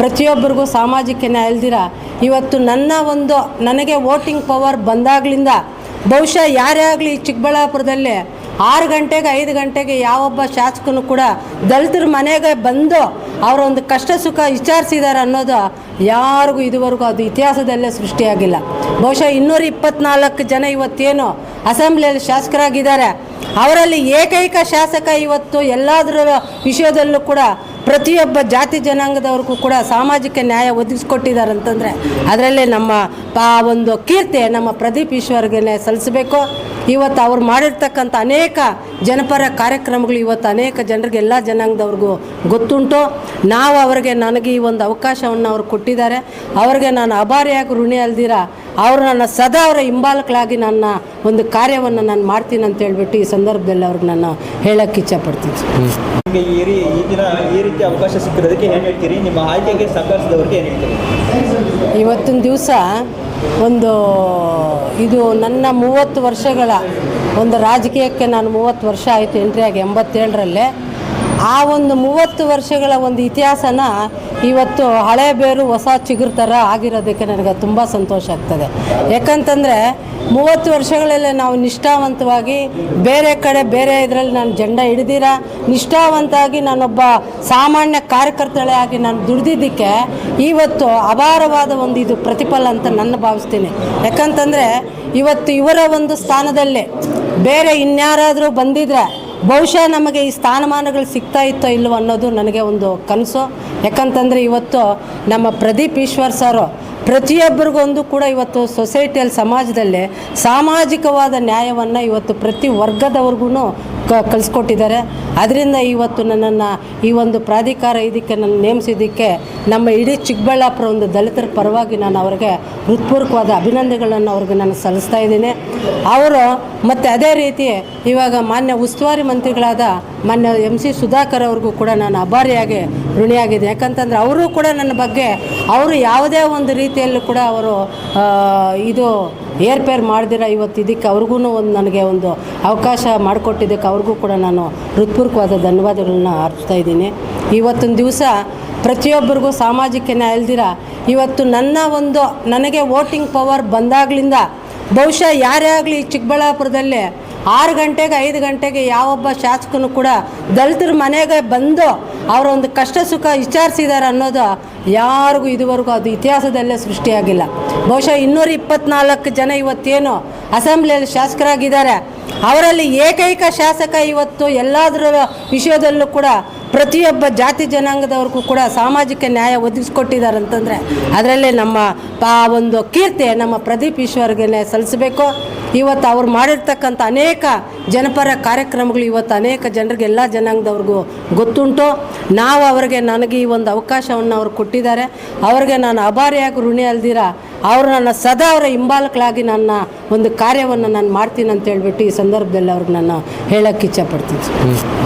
ಪ್ರತಿಯೊಬ್ಬರಿಗೂ ಸಾಮಾಜಿಕ ನ್ಯಾಯ ಇಲ್ದಿರ? ಇವತ್ತು ನನ್ನ ಒಂದು, ನನಗೆ ವೋಟಿಂಗ್ ಪವರ್ ಬಂದಾಗ್ಲಿಂದ ಬಹುಶಃ ಯಾರೇ ಆಗಲಿ ಚಿಕ್ಕಬಳ್ಳಾಪುರದಲ್ಲಿ ಆರು ಗಂಟೆಗೆ, ಐದು ಗಂಟೆಗೆ ಯಾವೊಬ್ಬ ಶಾಸಕನು ಕೂಡ ದಲಿತರ ಮನೆಗೆ ಬಂದು ಅವರೊಂದು ಕಷ್ಟ ಸುಖ ವಿಚಾರಿಸಿದ್ದಾರೆ ಅನ್ನೋದು ಯಾರಿಗೂ ಇದುವರೆಗೂ ಅದು ಇತಿಹಾಸದಲ್ಲೇ ಸೃಷ್ಟಿಯಾಗಿಲ್ಲ. ಬಹುಶಃ ಇನ್ನೂರ ಇಪ್ಪತ್ನಾಲ್ಕು ಜನ ಇವತ್ತೇನು ಅಸೆಂಬ್ಲಿಯಲ್ಲಿ ಶಾಸಕರಾಗಿದ್ದಾರೆ. ಅವರಲ್ಲಿ ಏಕೈಕ ಶಾಸಕ ಇವತ್ತು ಎಲ್ಲದರ ವಿಷಯದಲ್ಲೂ ಕೂಡ ಪ್ರತಿಯೊಬ್ಬ ಜಾತಿ ಜನಾಂಗದವ್ರಿಗೂ ಕೂಡ ಸಾಮಾಜಿಕ ನ್ಯಾಯ ಒದಗಿಸ್ಕೊಟ್ಟಿದ್ದಾರೆ ಅಂತಂದರೆ ಅದರಲ್ಲೇ ನಮ್ಮ ಆ ಒಂದು ಕೀರ್ತಿ ನಮ್ಮ ಪ್ರದೀಪ್ ಈಶ್ವರ್ಗೆ ಸಲ್ಲಿಸಬೇಕು. ಇವತ್ತು ಅವ್ರು ಮಾಡಿರ್ತಕ್ಕಂಥ ಅನೇಕ ಜನಪರ ಕಾರ್ಯಕ್ರಮಗಳು ಇವತ್ತು ಅನೇಕ ಜನರಿಗೆ ಎಲ್ಲ ಜನಾಂಗದವ್ರಿಗೂ ಗೊತ್ತುಂಟು. ನಾವು ಅವರಿಗೆ ನನಗೆ ಈ ಒಂದು ಅವಕಾಶವನ್ನು ಅವ್ರು ಕೊಟ್ಟಿದ್ದಾರೆ. ಅವ್ರಿಗೆ ನಾನು ಅಭಾರಿಯಾಗಿ ಋಣಿ ಅಲ್ದಿರ ಅವರು ನನ್ನ ಸದಾ ಅವರ ಹಿಂಬಾಲಕಳಾಗಿ ನನ್ನ ಒಂದು ಕಾರ್ಯವನ್ನು ನಾನು ಮಾಡ್ತೀನಿ ಅಂತ ಹೇಳ್ಬಿಟ್ಟು ಈ ಸಂದರ್ಭದಲ್ಲಿ ಅವ್ರಿಗೆ ನಾನು ಹೇಳಕ್ಕೆ ಇಚ್ಛಪಡ್ತೀನಿ. ನಿಮಗೆ ಈ ರೀ ಈ ದಿನ ಈ ರೀತಿ ಅವಕಾಶ ಸಿಕ್ಕಿರೋದಕ್ಕೆ ಏನು ಹೇಳ್ತೀರಿ? ನಿಮ್ಮ ಆಯ್ಕೆಗೆ ಸಹಕರಿಸಿದವ್ರಿಗೆ ಏನು ಹೇಳ್ತೀರಿ? ಇವತ್ತಿನ ದಿವಸ ಒಂದು ಇದು ನನ್ನ ಮೂವತ್ತು ವರ್ಷಗಳ ಒಂದು ರಾಜಕೀಯಕ್ಕೆ ನಾನು ಮೂವತ್ತು ವರ್ಷ ಆಯಿತು ಎಂಟ್ರಿ ಆಗಿ ಎಂಬತ್ತೇಳರಲ್ಲೇ. ಆ ಒಂದು ಮೂವತ್ತು ವರ್ಷಗಳ ಒಂದು ಇತಿಹಾಸನ ಇವತ್ತು ಹಳೆ ಬೇರು ಹೊಸ ಚಿಗುರು ಥರ ಆಗಿರೋದಕ್ಕೆ ನನಗೆ ತುಂಬ ಸಂತೋಷ ಆಗ್ತದೆ. ಯಾಕಂತಂದರೆ ಮೂವತ್ತು ವರ್ಷಗಳಲ್ಲೇ ನಾವು ನಿಷ್ಠಾವಂತವಾಗಿ ಬೇರೆ ಕಡೆ ಬೇರೆ ಇದರಲ್ಲಿ ನಾನು ಜಂಡ ಹಿಡಿದಿರ ನಿಷ್ಠಾವಂತಾಗಿ ನಾನೊಬ್ಬ ಸಾಮಾನ್ಯ ಕಾರ್ಯಕರ್ತಳೆ ಆಗಿ ನಾನು ದುಡ್ದಿದ್ದಕ್ಕೆ ಇವತ್ತು ಅಪಾರವಾದ ಒಂದು ಇದು ಪ್ರತಿಫಲ ಅಂತ ನಾನು ಭಾವಿಸ್ತೀನಿ. ಯಾಕಂತಂದರೆ ಇವತ್ತು ಇವರ ಒಂದು ಸ್ಥಾನದಲ್ಲಿ ಬೇರೆ ಇನ್ಯಾರಾದರೂ ಬಂದಿದ್ರೆ ಬಹುಶಃ ನಮಗೆ ಈ ಸ್ಥಾನಮಾನಗಳು ಸಿಗ್ತಾ ಇತ್ತೋ ಇಲ್ಲವೋ ಅನ್ನೋದು ನನಗೆ ಒಂದು ಕನಸು. ಯಾಕಂತಂದರೆ ಇವತ್ತು ನಮ್ಮ ಪ್ರದೀಪ್ ಈಶ್ವರ್ ಸರು ಪ್ರತಿಯೊಬ್ಬರಿಗೊಂದು ಕೂಡ ಇವತ್ತು ಸೊಸೈಟಿಯಲ್ಲಿ ಸಮಾಜದಲ್ಲಿ ಸಾಮಾಜಿಕವಾದ ನ್ಯಾಯವನ್ನು ಇವತ್ತು ಪ್ರತಿ ವರ್ಗದವ್ರಿಗೂ ಕ ಕಲಿಸ್ಕೊಟ್ಟಿದ್ದಾರೆ ಅದರಿಂದ ಇವತ್ತು ನನ್ನನ್ನು ಈ ಒಂದು ಪ್ರಾಧಿಕಾರ ಇದಕ್ಕೆ ನನ್ನ ನೇಮಿಸಿದ್ದಕ್ಕೆ ನಮ್ಮ ಇಡೀ ಚಿಕ್ಕಬಳ್ಳಾಪುರ ಒಂದು ದಲಿತರ ಪರವಾಗಿ ನಾನು ಅವರಿಗೆ ಹೃತ್ಪೂರ್ವಕವಾದ ಅಭಿನಂದನೆಗಳನ್ನು ಅವ್ರಿಗೆ ನಾನು ಸಲ್ಲಿಸ್ತಾ ಇದ್ದೀನಿ. ಅವರು ಮತ್ತು ಅದೇ ರೀತಿ ಇವಾಗ ಮಾನ್ಯ ಉಸ್ತುವಾರಿ ಮಂತ್ರಿಗಳಾದ ಮಾನ್ಯ ಎಂ ಸಿ ಸುಧಾಕರ್ ಅವ್ರಿಗೂ ಕೂಡ ನಾನು ಅಭಾರಿಯಾಗಿ ಋಣಿಯಾಗಿದ್ದೆ ಯಾಕಂತಂದರೆ ಅವರು ಕೂಡ ನನ್ನ ಬಗ್ಗೆ ಅವರು ಯಾವುದೇ ಒಂದು ರೀತಿಯಲ್ಲೂ ಕೂಡ ಅವರು ಇದು ಏರ್ಪೇರ್ ಮಾಡ್ದಿರ ಇವತ್ತು ಇದಕ್ಕೆ ಅವ್ರಿಗೂ ಒಂದು ನನಗೆ ಒಂದು ಅವಕಾಶ ಮಾಡಿಕೊಟ್ಟಿದ್ದಕ್ಕೆ ಅವ್ರಿಗೂ ಕೂಡ ನಾನು ಹೃತ್ಪೂರ್ವಕವಾದ ಧನ್ಯವಾದಗಳನ್ನ ಅರ್ಪಿಸ್ತಾ ಇದ್ದೀನಿ. ಇವತ್ತಿನ ದಿವಸ ಪ್ರತಿಯೊಬ್ಬರಿಗೂ ಸಾಮಾಜಿಕ ನ್ಯಾಯ ಇಲ್ದಿರ ಇವತ್ತು ನನ್ನ ಒಂದು, ನನಗೆ ವೋಟಿಂಗ್ ಪವರ್ ಬಂದಾಗ್ಲಿಂದ ಬಹುಶಃ ಯಾರೇ ಆಗಲಿ ಚಿಕ್ಕಬಳ್ಳಾಪುರದಲ್ಲಿ ಆರು ಗಂಟೆಗೆ, ಐದು ಗಂಟೆಗೆ ಯಾವೊಬ್ಬ ಶಾಸಕನು ಕೂಡ ದಲಿತರ ಮನೆಗೆ ಬಂದು ಅವರ ಒಂದು ಕಷ್ಟ ಸುಖ ವಿಚಾರಿಸಿದ್ದಾರೆ ಅನ್ನೋದು ಯಾರಿಗೂ ಇದುವರೆಗೂ ಅದು ಇತಿಹಾಸದಲ್ಲೇ ಸೃಷ್ಟಿಯಾಗಿಲ್ಲ. ಬಹುಶಃ ಇನ್ನೂರ ಇಪ್ಪತ್ನಾಲ್ಕು ಜನ ಇವತ್ತೇನು ಅಸೆಂಬ್ಲಿಯಲ್ಲಿ ಶಾಸಕರಾಗಿದ್ದಾರೆ. ಅವರಲ್ಲಿ ಏಕೈಕ ಶಾಸಕ ಇವತ್ತು ಎಲ್ಲಾದರೂ ವಿಷಯದಲ್ಲೂ ಕೂಡ ಪ್ರತಿಯೊಬ್ಬ ಜಾತಿ ಜನಾಂಗದವ್ರಿಗೂ ಕೂಡ ಸಾಮಾಜಿಕ ನ್ಯಾಯ ಒದಗಿಸ್ಕೊಟ್ಟಿದ್ದಾರೆ ಅಂತಂದರೆ ಅದರಲ್ಲೇ ನಮ್ಮ ಆ ಒಂದು ಕೀರ್ತಿ ನಮ್ಮ ಪ್ರದೀಪ್ ಈಶ್ವರ್ಗೆ ಸಲ್ಲಿಸಬೇಕು. ಇವತ್ತು ಅವ್ರು ಮಾಡಿರ್ತಕ್ಕಂಥ ಅನೇಕ ಜನಪರ ಕಾರ್ಯಕ್ರಮಗಳು ಇವತ್ತು ಅನೇಕ ಜನರಿಗೆ ಎಲ್ಲ ಜನಾಂಗದವ್ರಿಗೂ ಗೊತ್ತುಂಟು. ನಾವು ಅವರಿಗೆ ನನಗೆ ಈ ಒಂದು ಅವಕಾಶವನ್ನು ಅವ್ರು ಕೊಟ್ಟಿದ್ದಾರೆ. ಅವ್ರಿಗೆ ನಾನು ಅಭಾರಿಯಾಗಿ ಋಣಿ ಅಲ್ದಿರ ಅವರು ನನ್ನ ಸದಾ ಅವರ ಹಿಂಬಾಲಕಳಾಗಿ ನನ್ನ ಒಂದು ಕಾರ್ಯವನ್ನು ನಾನು ಮಾಡ್ತೀನಿ ಅಂತ ಹೇಳ್ಬಿಟ್ಟು ಈ ಸಂದರ್ಭದಲ್ಲಿ ಅವ್ರಿಗೆ ನಾನು ಹೇಳಕ್ಕೆ ಇಚ್ಛಪಡ್ತೀನಿ